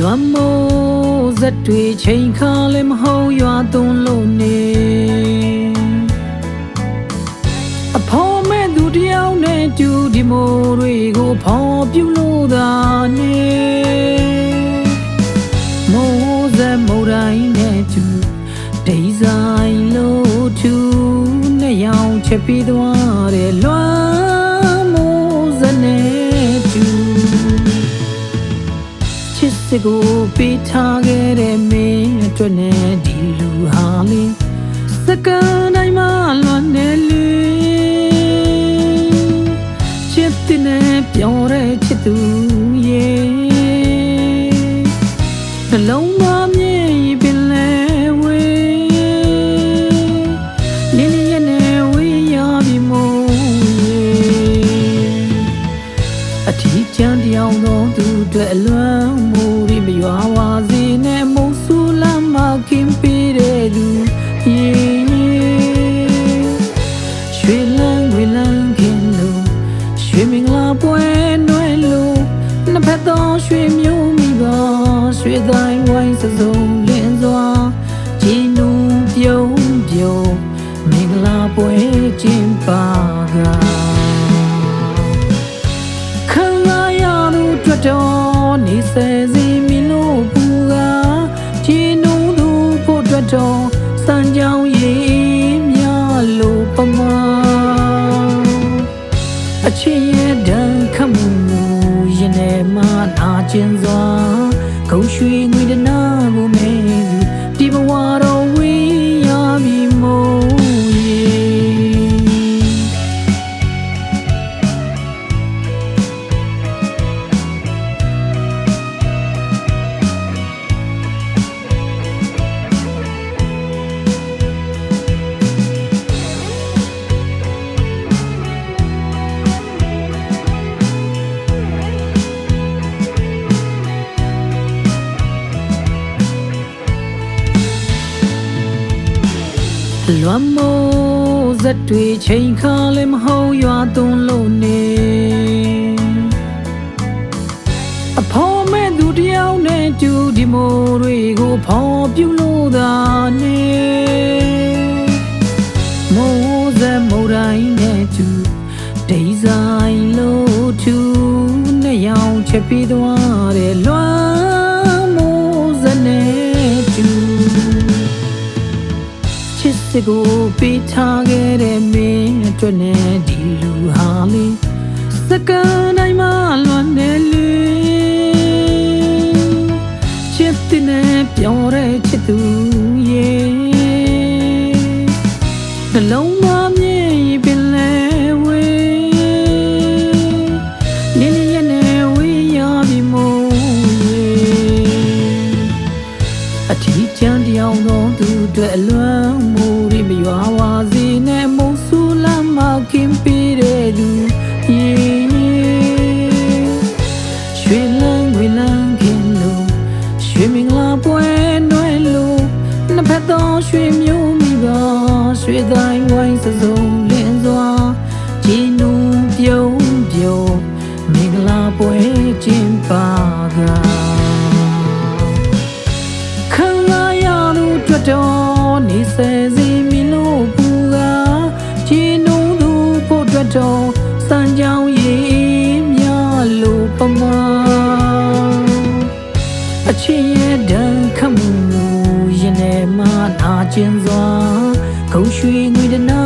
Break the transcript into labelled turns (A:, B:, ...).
A: လွမ်းမိုးဇက်တွေချိန်ခါလည်းမဟုတ်ရွာသွန်းလို့နေအဖော်မဲ့သူတယောက်နဲ့တူဒီမိုးတွေကိုဖော်ပြလို့သာနေမိုးဇက်မိုးတိုင်းနဲ့တူဒီဇိုင်းလို့တူနဲ့ရောင်ချက်ပြီးသွားတယ်လွမ်း စ်စကိုပေးထားခဲ့တဲ့မင်းအတွက်နဲ့ဒီလူဟာလေးစကန်တိုင်းမှာလွန်နေလူချစ်တဲ့နဲ့ပြောတဲ့ချစ်သူ ရွှေမျိုးမိပါရွှေတိုင်းဝိုင်းစစုံလင်းစွာဂျင်းနူပြုံးပြုံးမင်္ဂလာပွဲကျင်းပါကခံလာရလို့တွေ့တော်နေစေစီမီလို့ပူကချီနုံသူဖို့တွေ့တော် ကျင်စွာဂုံရွှေငွေတနာကိုမဲသူဒီဘဝတော် လွမ်းမိုးဇက်တွေချိန်ခါလည်းမဟုတ်ရွာသွန်းလို့နေအဖော်မဲ့သူတယောက်နဲ့တူဒီမိုးတွေကိုဖော်ပြလို့သာနေမိုးဇက်မိုးတိုင်းနဲ့တူဒီဇိုင်းလို့တူနဲ့ရောင်ချက်ပြီးသွား စ်စကိုပေးထားခဲ့တဲ့မင်းအတွက်နဲ့ဒီလူဟာလေးစကန်တိုင်းမှာလွန်နေလူချစ်တဲ့နဲ့ပြောတဲ့ချစ်သူရဲ့နှလုံးသားမြင်ပင်လဲဝေးလင်းလျက်နဲ့ဝေးရပြီမို့ရဲ့အထီးကျန်တယောက်သောသူအတွက်အလွ ရွှေမျိုးမိပါရွှေတိုင်းဝိုင်းစစုံလင်းစွာဂျင်းနူပြုံးပြုံးမင်္ဂလာပွဲကျင်းပါကခံလာရလို့တွေ့တော် ကျင်စွာဂုံရွှေငွေတနာကိုမဲ